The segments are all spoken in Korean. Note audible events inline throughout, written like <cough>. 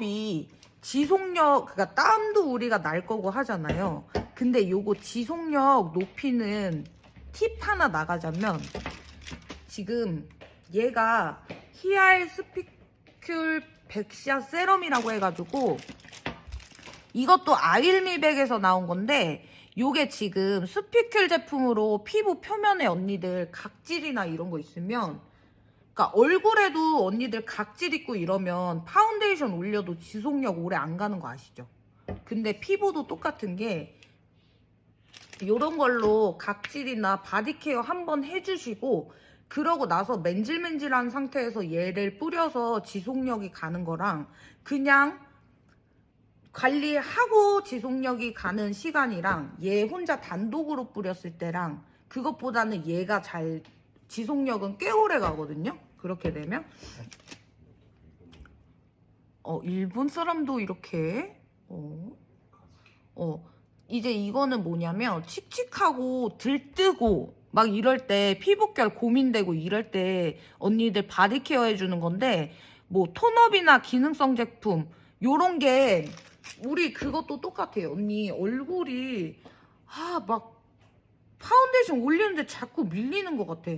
톤업이 지속력 그러니까 땀도 우리가 날 거고 하잖아요. 근데 요거 지속력 높이는 팁 하나 나가자면 지금 얘가 히알 스피큘 백시아 세럼이라고 해가지고 이것도 아일미백에서 나온 건데 요게 지금 스피큘 제품으로 피부 표면에 언니들 각질이나 이런 거 있으면 그러니까 얼굴에도 언니들 각질 있고 이러면 파운데이션 올려도 지속력 오래 안 가는 거 아시죠? 근데 피부도 똑같은 게 요런 걸로 각질이나 바디케어 한번 해주시고 그러고 나서 맨질맨질한 상태에서 얘를 뿌려서 지속력이 가는 거랑 그냥 관리하고 지속력이 가는 시간이랑 얘 혼자 단독으로 뿌렸을 때랑 그것보다는 얘가 잘 지속력은 꽤 오래 가거든요. 그렇게 되면? 어 일본 사람도 이렇게 어, 어 이제 이거는 뭐냐면 칙칙하고 들뜨고 막 이럴 때 피부결 고민되고 이럴 때 언니들 바디케어 해주는 건데 뭐 톤업이나 기능성 제품 요런 게 우리 그것도 똑같아요. 언니 얼굴이 아 막 파운데이션 올리는데 자꾸 밀리는 것 같아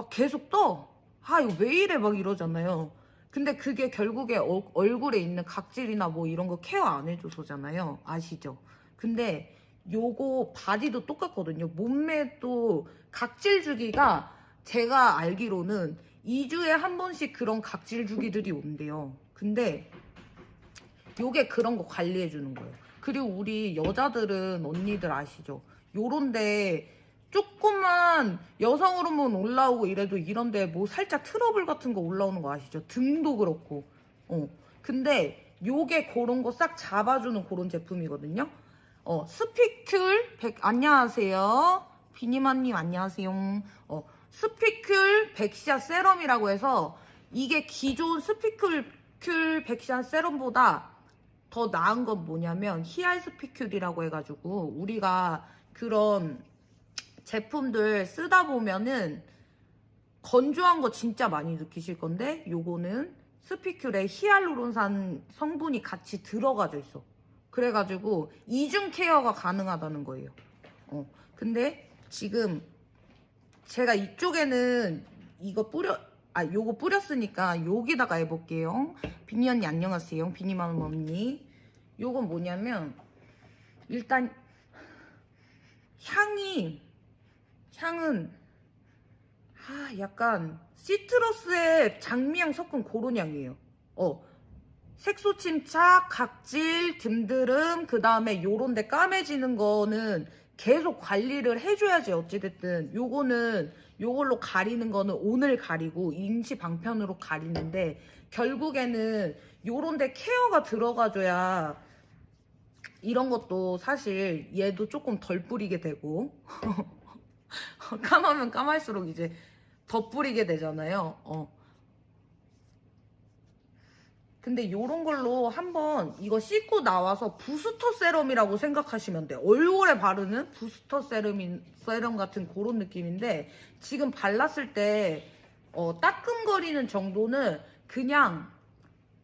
막 계속 떠. 아 이거 왜 이래? 막 이러잖아요. 근데 그게 결국에 어- 얼굴에 있는 각질이나 뭐 이런 거 케어 안 해줘서잖아요. 아시죠? 근데 요거 바디도 똑같거든요. 몸매도 각질 주기가 제가 알기로는 2주에 한 번씩 그런 각질 주기들이 온대요. 근데 요게 그런 거 관리해 주는 거예요. 그리고 우리 여자들은 언니들 아시죠? 요런데 조금만 여성 호르몬 올라오고 이래도 이런데 뭐 살짝 트러블 같은 거 올라오는 거 아시죠? 등도 그렇고. 어. 근데 요게 그런 거 싹 잡아주는 그런 제품이거든요. 어, 스피큘 백 안녕하세요. 비니마님 안녕하세요. 어, 스피큘 백시아 세럼이라고 해서 이게 기존 스피큘 큐 백시아 세럼보다 더 나은 건 뭐냐면 히알스피큘이라고 해가지고 우리가 그런 제품들 쓰다 보면은 건조한 거 진짜 많이 느끼실 건데 요거는 스피큘에 히알루론산 성분이 같이 들어가져 있어. 그래가지고 이중 케어가 가능하다는 거예요. 어. 근데 지금 제가 이쪽에는 이거 뿌려 아 요거 뿌렸으니까 여기다가 해볼게요. 비니 언니 안녕하세요. 비니맘 언니. 요건 뭐냐면 일단 향이 향은 아 약간 시트러스에 장미향 섞은 그런 향이에요. 어 색소 침착, 각질, 듬드름, 그 다음에 요런데 까매지는 거는 계속 관리를 해줘야지 어찌됐든 요거는 요걸로 가리는 거는 오늘 가리고 임시 방편으로 가리는데 결국에는 요런데 케어가 들어가줘야 이런 것도 사실 얘도 조금 덜 뿌리게 되고 <laughs> <laughs> 까마면 까말수록 이제 더 뿌리게 되잖아요. 어. 근데 요런 걸로 한번 이거 씻고 나와서 부스터 세럼이라고 생각하시면 돼요. 얼굴에 바르는 부스터 세럼인, 세럼 같은 그런 느낌인데 지금 발랐을 때 어, 따끔거리는 정도는 그냥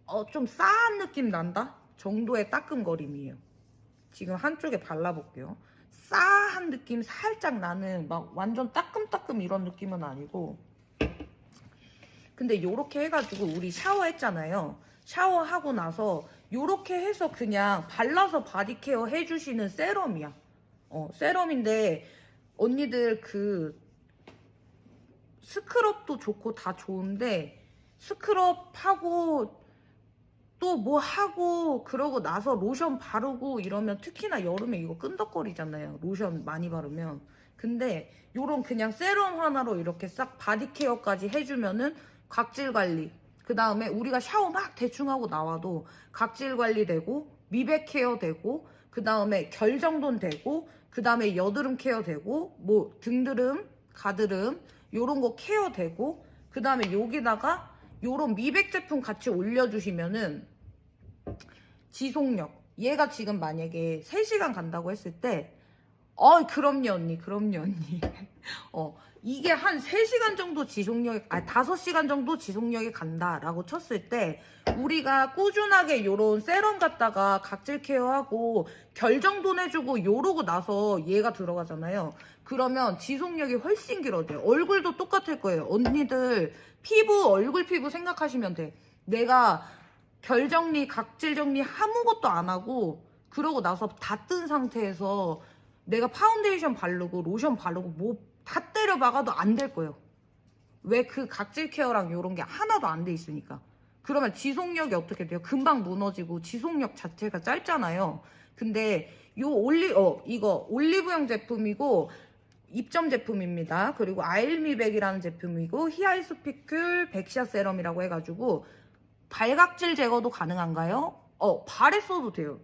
어, 좀 싸한 느낌 난다 정도의 따끔거림이에요. 지금 한쪽에 발라볼게요. 싸한 느낌 살짝 나는 막 완전 따끔따끔 이런 느낌은 아니고 근데 요렇게 해가지고 우리 샤워했잖아요. 샤워하고 나서 요렇게 해서 그냥 발라서 바디케어 해주시는 세럼이야. 어, 세럼인데 언니들 그 스크럽도 좋고 다 좋은데 스크럽하고 또 뭐 하고 그러고 나서 로션 바르고 이러면 특히나 여름에 이거 끈덕거리잖아요. 로션 많이 바르면. 근데 요런 그냥 세럼 하나로 이렇게 싹 바디 케어까지 해주면은 각질 관리. 그 다음에 우리가 샤워 막 대충 하고 나와도 각질 관리 되고 미백 케어 되고 그 다음에 결정돈 되고 그 다음에 여드름 케어 되고 뭐 등드름, 가드름 요런 거 케어 되고 그 다음에 여기다가 요런 미백 제품 같이 올려주시면은 지속력 얘가 지금 만약에 3시간 간다고 했을 때 어, 그럼요, 언니. 그럼요, 언니. <laughs> 어, 이게 한 3시간 정도 지속력이, 아, 5시간 정도 지속력이 간다라고 쳤을 때, 우리가 꾸준하게 요런 세럼 갖다가 각질 케어하고, 결정돈 해주고, 요러고 나서 얘가 들어가잖아요. 그러면 지속력이 훨씬 길어져요. 얼굴도 똑같을 거예요. 언니들, 피부, 얼굴 피부 생각하시면 돼. 내가 결 정리, 각질 정리 아무것도 안 하고, 그러고 나서 다 뜬 상태에서 내가 파운데이션 바르고 로션 바르고 뭐 다 때려 박아도 안 될 거예요. 왜 그 각질 케어랑 이런 게 하나도 안 돼 있으니까. 그러면 지속력이 어떻게 돼요? 금방 무너지고 지속력 자체가 짧잖아요. 근데 요 올리 어 이거 올리브영 제품이고 입점 제품입니다. 그리고 아일미백이라는 제품이고 히알스피큘 백시아 세럼이라고 해가지고 발각질 제거도 가능한가요? 어 발에 써도 돼요.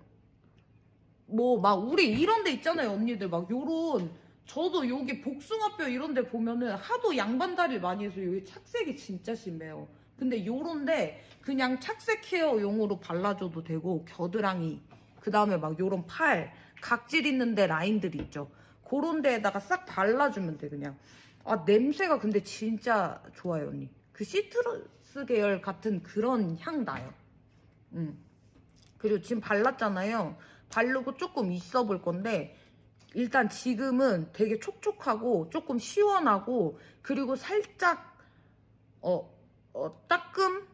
뭐 막 우리 이런 데 있잖아요 언니들 막 요런 저도 여기 복숭아뼈 이런 데 보면은 하도 양반다리를 많이 해서 여기 착색이 진짜 심해요 근데 요런데 그냥 착색 케어용으로 발라줘도 되고 겨드랑이 그 다음에 막 요런 팔 각질 있는데 라인들이 있죠 그런 데에다가 싹 발라주면 돼 그냥. 아 냄새가 근데 진짜 좋아요 언니. 그 시트러스 계열 같은 그런 향 나요. 음. 그리고 지금 발랐잖아요. 바르고 조금 있어 볼 건데 일단 지금은 되게 촉촉하고 조금 시원하고 그리고 살짝 어, 어 따끔?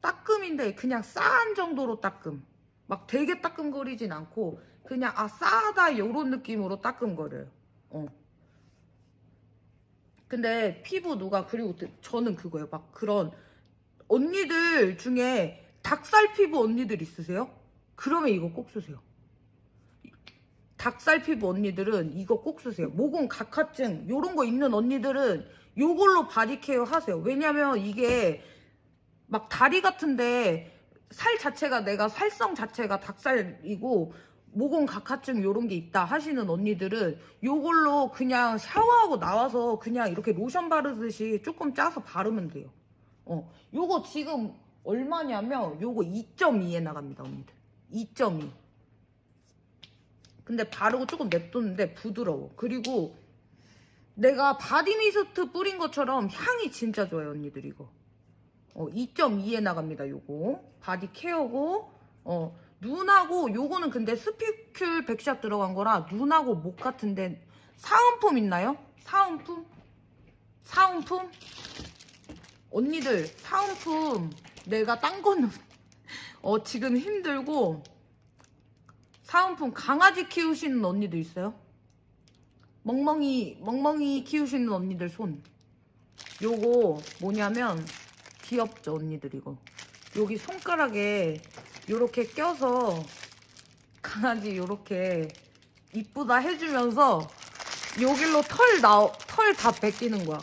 따끔인데 그냥 싸한 정도로 따끔. 막 되게 따끔거리진 않고 그냥 아 싸다 요런 느낌으로 따끔거려요 어 근데 피부 누가 그리고 또 저는 그거예요 막 그런 언니들 중에 닭살 피부 언니들 있으세요? 그러면 이거 꼭 쓰세요 닭살 피부 언니들은 이거 꼭 쓰세요. 모공 각화증 요런 거 있는 언니들은 요걸로 바디 케어 하세요. 왜냐면 이게 막 다리 같은데 살 자체가 내가 살성 자체가 닭살이고 모공 각화증 요런 게 있다 하시는 언니들은 요걸로 그냥 샤워하고 나와서 그냥 이렇게 로션 바르듯이 조금 짜서 바르면 돼요. 어, 요거 지금 얼마냐면 요거 2.2에 나갑니다, 언니들. 2.2. 근데 바르고 조금 냅뒀는데 부드러워. 그리고 내가 바디미스트 뿌린 것처럼 향이 진짜 좋아요, 언니들 이거. 어, 2.2에 나갑니다, 요거. 바디 케어고, 어, 눈하고, 요거는 근데 스피큘 백샷 들어간 거라 눈하고 목 같은데 사은품 있나요? 사은품? 사은품? 언니들, 사은품 내가 딴 거는, 어, 지금 힘들고, 사은품 강아지 키우시는 언니들 있어요? 멍멍이 멍멍이 키우시는 언니들 손 요거 뭐냐면 귀엽죠 언니들 이거 여기 손가락에 요렇게 껴서 강아지 요렇게 이쁘다 해주면서 여길로 털 나, 털다 뺏기는 거야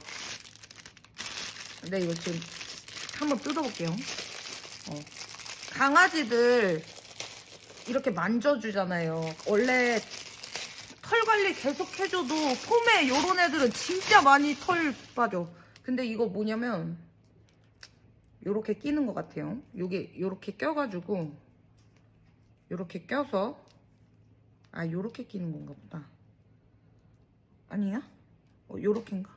근데 이거 지금 한번 뜯어볼게요 어. 강아지들 이렇게 만져주잖아요. 원래 털 관리 계속 해줘도 폼에 요런 애들은 진짜 많이 털 빠져. 근데 이거 뭐냐면 요렇게 끼는 것 같아요. 요게 요렇게 껴가지고 요렇게 껴서 아 요렇게 끼는 건가 보다. 아니야? 어, 요렇게인가?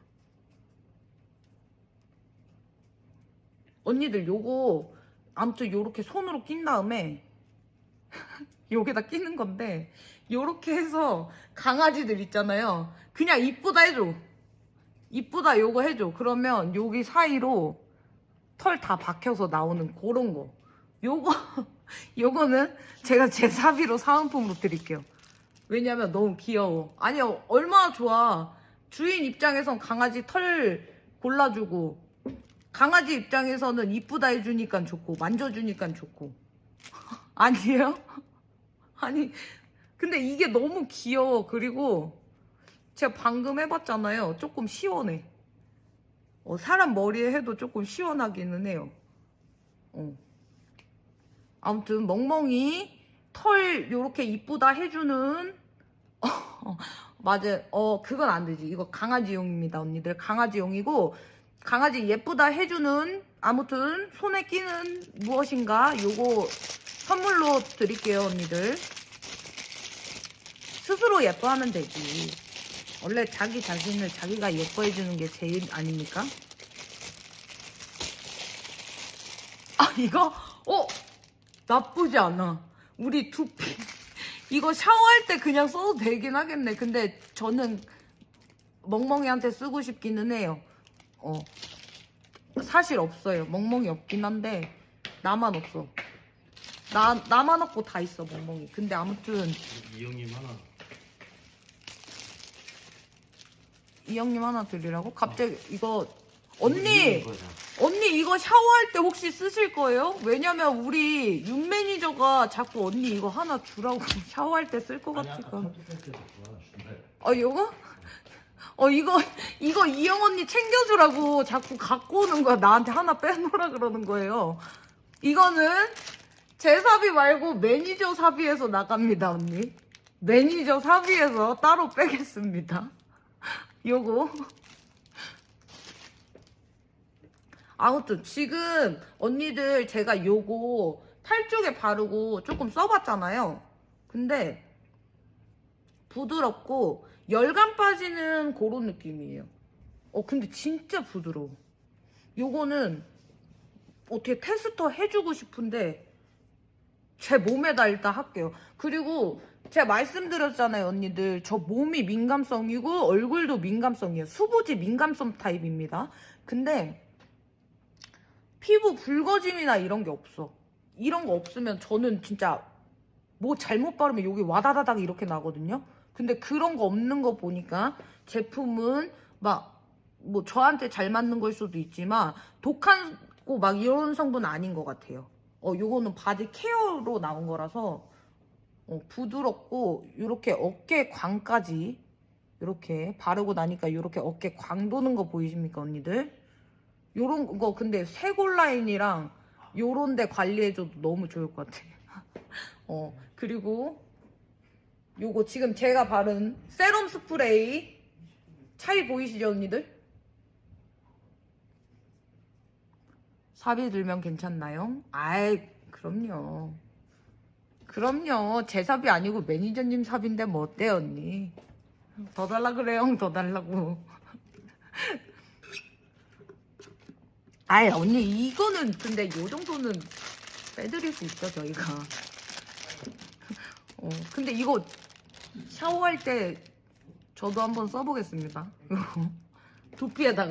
언니들 요거 아무튼 요렇게 손으로 낀 다음에 <laughs> 여기다 끼는 건데 요렇게 해서 강아지들 있잖아요 그냥 이쁘다 해줘 이쁘다 요거 해줘 그러면 여기 사이로 털 다 박혀서 나오는 그런 거 요거 <laughs> 요거는 제가 제 사비로 사은품으로 드릴게요 왜냐면 너무 귀여워 아니요 얼마나 좋아 주인 입장에선 강아지 털 골라주고 강아지 입장에서는 이쁘다 해주니까 좋고 만져주니까 좋고 <laughs> 아니에요? <laughs> 아니, 근데 이게 너무 귀여워. 그리고 제가 방금 해봤잖아요. 조금 시원해. 어, 사람 머리에 해도 조금 시원하기는 해요. 어. 아무튼 멍멍이 털 요렇게 이쁘다 해주는 어, 맞아. 어 그건 안 되지. 이거 강아지용입니다, 언니들. 강아지용이고 강아지 예쁘다 해주는 아무튼 손에 끼는 무엇인가 요거 선물로 드릴게요, 언니들. 스스로 예뻐하면 되지. 원래 자기 자신을 자기가 예뻐해 주는 게 제일 아닙니까? 아, 이거, 어, 나쁘지 않아. 우리 두피. 이거 샤워할 때 그냥 써도 되긴 하겠네. 근데 저는 멍멍이한테 쓰고 싶기는 해요. 어. 사실 없어요. 멍멍이 없긴 한데, 나만 없어. 나, 나만 없고 다 있어, 멍멍이. 근데 아무튼, 이 형님 하나 이 형님 하나 드리라고? 갑자기 이거, 이거 언니! 언니 이거 샤워할 때 혹시 쓰실 거예요? 왜냐면 우리 윤 매니저가 자꾸 언니 이거 하나 주라고 <laughs> 샤워할 때 쓸 것 같으니까. 어 이거? 어 이거 이거 이영 언니 챙겨주라고 자꾸 갖고 오는 거야. 나한테 하나 빼놓으라 그러는 거예요. 이거는 제 사비 말고 매니저 사비에서 나갑니다 언니. 매니저 사비에서 따로 빼겠습니다. 요거. 아무튼 지금 언니들 제가 요거 팔 쪽에 바르고 조금 써봤잖아요. 근데 부드럽고 열감 빠지는 그런 느낌이에요. 어 근데 진짜 부드러워. 요거는 어떻게 테스터 해주고 싶은데 제 몸에다 일단 할게요. 그리고 제가 말씀드렸잖아요, 언니들. 저 몸이 민감성이고 얼굴도 민감성이에요. 수부지 민감성 타입입니다. 근데 피부 붉어짐이나 이런 게 없어. 이런 거 없으면 저는 진짜 뭐 잘못 바르면 여기 와다다닥 이렇게 나거든요. 근데 그런 거 없는 거 보니까 제품은 막 뭐 저한테 잘 맞는 걸 수도 있지만 독하고 막 이런 성분 아닌 것 같아요. 어 요거는 바디 케어로 나온 거라서 어, 부드럽고 이렇게 어깨 광까지 이렇게 바르고 나니까 이렇게 어깨 광 도는 거 보이십니까 언니들? 요런 거 근데 쇄골 라인이랑 요런 데 관리해줘도 너무 좋을 것 같아. <laughs> 어, 그리고 요거 지금 제가 바른 세럼 스프레이 차이 보이시죠 언니들? 사비 들면 괜찮나요? 아이 그럼요. 그럼요. 제 삽이 아니고 매니저님 삽인데 뭐 어때요 언니? 더 달라 그래요 <laughs> 더 달라고. 아이 언니 이거는 근데 요 정도는 빼드릴 수 있죠 저희가. 어 근데 이거 샤워할 때 저도 한번 써보겠습니다. <laughs> 두피에다가.